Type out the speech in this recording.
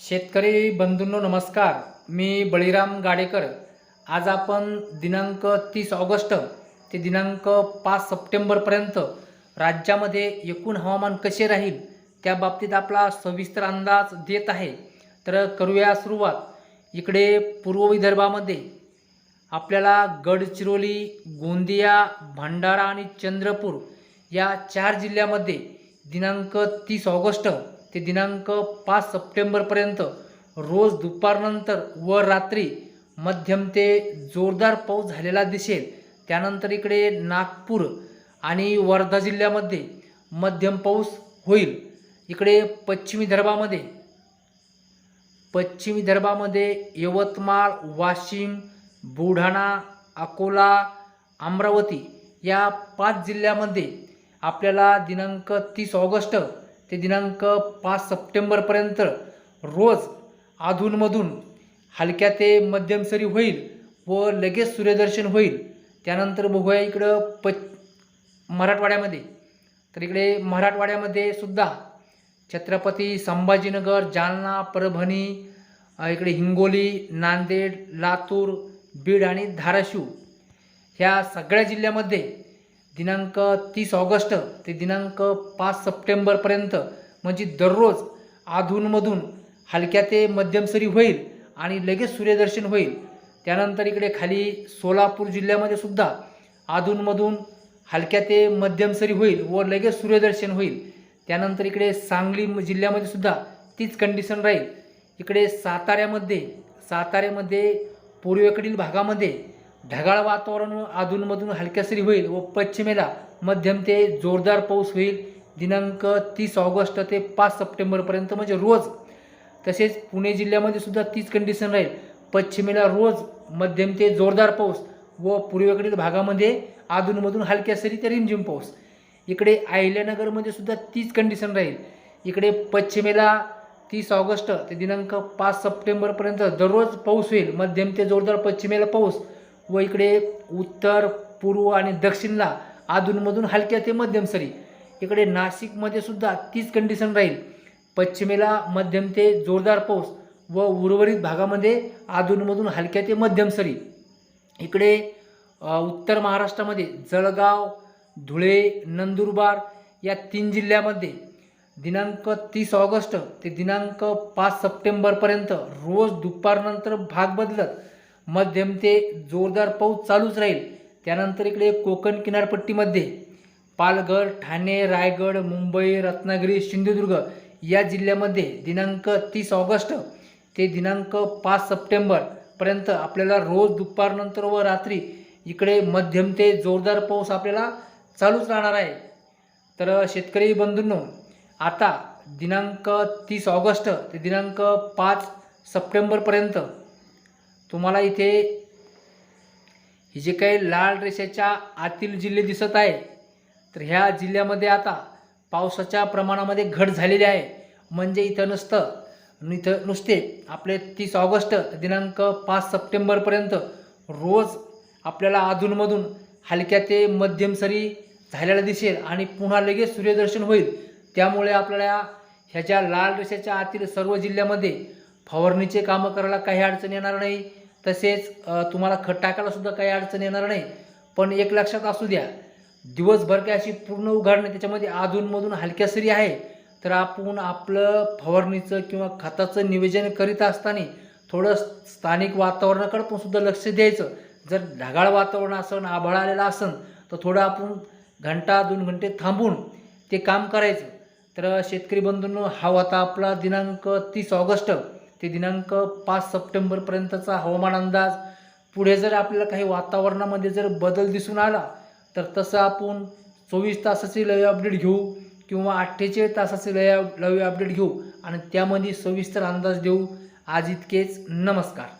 शेतकरी बंधूंनो नमस्कार. मी बळीराम गाडेकर. आज आपण दिनांक तीस ऑगस्ट ते दिनांक पाच सप्टेंबरपर्यंत राज्यामध्ये एकूण हवामान कसे राहील त्या बाबतीत आपला सविस्तर अंदाज देत आहे. तर करूया सुरुवात. इकडे पूर्व विदर्भामध्ये आपल्याला गडचिरोली गोंदिया भंडारा आणि चंद्रपूर या चार जिल्ह्यामध्ये दिनांक तीस ऑगस्ट ते दिनांक पाच सप्टेंबरपर्यंत रोज दुपारनंतर व रात्री मध्यम ते जोरदार पाऊस झालेला दिसेल. त्यानंतर इकडे नागपूर आणि वर्धा जिल्ह्यामध्ये मध्यम पाऊस होईल. इकडे पश्चिमी विदर्भामध्ये पश्चिम विदर्भामध्ये यवतमाळ वाशिम बुलढाणा अकोला अमरावती या पाच जिल्ह्यामध्ये आपल्याला दिनांक तीस ऑगस्ट ते दिनांक पाच सप्टेंबरपर्यंत रोज अधूनमधून हलक्या ते मध्यम सरी होईल व लगेच सूर्यदर्शन होईल. त्यानंतर बघूया इकडं प मराठवाड्यामध्ये. तर इकडे मराठवाड्यामध्ये सुद्धा छत्रपती संभाजीनगर जालना परभणी इकडे हिंगोली नांदेड लातूर बीड आणि धाराशिव ह्या सगळ्या जिल्ह्यामध्ये दिनांक तीस ऑगस्ट ते दिनांक पाच सप्टेंबरपर्यंत म्हणजे दररोज अधूनमधून हलक्या ते मध्यम सरी होईल आणि लगेच सूर्यदर्शन होईल. त्यानंतर इकडे खाली सोलापूर जिल्ह्यामध्ये सुद्धा अधूनमधून हलक्या ते मध्यम सरी होईल व लगेच सूर्यदर्शन होईल. त्यानंतर इकडे सांगली जिल्ह्यामध्ये सुद्धा तीच कंडिशन राहील. इकडे साताऱ्यामध्ये साताऱ्यामध्ये पूर्वेकडील भागामध्ये ढगाळ वातावरण अधूनमधून हलक्या सरी होईल व पश्चिमेला मध्यम ते जोरदार पाऊस होईल. दिनांक तीस ऑगस्ट ते पाच सप्टेंबरपर्यंत म्हणजे रोज. तसेच पुणे जिल्ह्यामध्ये सुद्धा तीच कंडिशन राहील. पश्चिमेला रोज मध्यम ते जोरदार पाऊस व पूर्वेकडील भागामध्ये अधूनमधून हलक्या सरी ते रिमझिम पाऊस. इकडे अहिल्यानगरमध्ये सुद्धा तीच कंडिशन राहील. इकडे पश्चिमेला तीस ऑगस्ट ते दिनांक पाच सप्टेंबरपर्यंत दररोज पाऊस होईल. मध्यम ते जोरदार पश्चिमेला पाऊस व इकडे उत्तर पूर्व आणि दक्षिणला अधूनमधून हलक्या ते मध्यम सरी. इकडे नाशिकमध्ये सुद्धा तीच कंडिशन राहील. पश्चिमेला मध्यम ते जोरदार पाऊस व उर्वरित भागामध्ये अधूनमधून हलक्या ते मध्यम सरी. इकडे उत्तर महाराष्ट्रामध्ये जळगाव धुळे नंदुरबार या तीन जिल्ह्यामध्ये दिनांक तीस ऑगस्ट ते दिनांक पाच सप्टेंबरपर्यंत रोज दुपारनंतर भाग बदलत मध्यम ते जोरदार पाऊस चालूच राहील. त्यानंतर इकडे कोकण किनारपट्टीमध्ये पालघर ठाणे रायगड मुंबई रत्नागिरी सिंधुदुर्ग या जिल्ह्यामध्ये दिनांक तीस ऑगस्ट ते दिनांक पाच सप्टेंबरपर्यंत आपल्याला रोज दुपारनंतर व रात्री इकडे मध्यम ते जोरदार पाऊस आपल्याला चालूच राहणार आहे. तर शेतकरी बंधूंनो आता दिनांक तीस ऑगस्ट ते दिनांक पाच सप्टेंबरपर्यंत तुम्हाला इथे हे जे काही लाल रेषेच्या आतील जिल्हे दिसत आहे तर ह्या जिल्ह्यामध्ये आता पावसाच्या प्रमाणामध्ये घट झालेली आहे. म्हणजे इथं नुसतं इथं नुसते आपले तीस ऑगस्ट दिनांक पाच सप्टेंबरपर्यंत रोज आपल्याला अधूनमधून हलक्या ते मध्यम सरी झालेला दिसेल आणि पुन्हा लगेच सूर्यदर्शन होईल. त्यामुळे आपल्याला ह्याच्या लाल रेषेच्या आतील सर्व जिल्ह्यामध्ये फवारणीचे कामं करायला काही अडचण येणार नाही. तसेच तुम्हाला खत टाकायला सुद्धा काही अडचण येणार नाही. पण एक लक्षात असू द्या दिवसभर काय अशी पूर्ण उघडणे नाही. त्याच्यामध्ये अधूनमधून हलक्या सरी आहे. तर आपण आपलं फवारणीचं किंवा खताचं नियोजन करीत असताना थोडं स्थानिक वातावरणाकडे पण सुद्धा लक्ष द्यायचं. जर ढगाळ वातावरण असन आभाळ आलेलं असन तर थोडं आपण घंटा दोन घंटे थांबून ते काम करायचं. तर शेतकरी बंधूंनो हा होता आपला दिनांक तीस ऑगस्ट. ते दिनांक पाच सप्टेंबरपर्यंतचा हवामान अंदाज. पुढे जर आपल्याला काही वातावरणामध्ये जर बदल दिसून आला तर तसं आपण चोवीस तासाची लय अपडेट घेऊ किंवा अठ्ठेचाळीस तासाचे लय लवी अपडेट घेऊ आणि त्यामध्ये सविस्तर अंदाज देऊ. आज इतकेच. नमस्कार.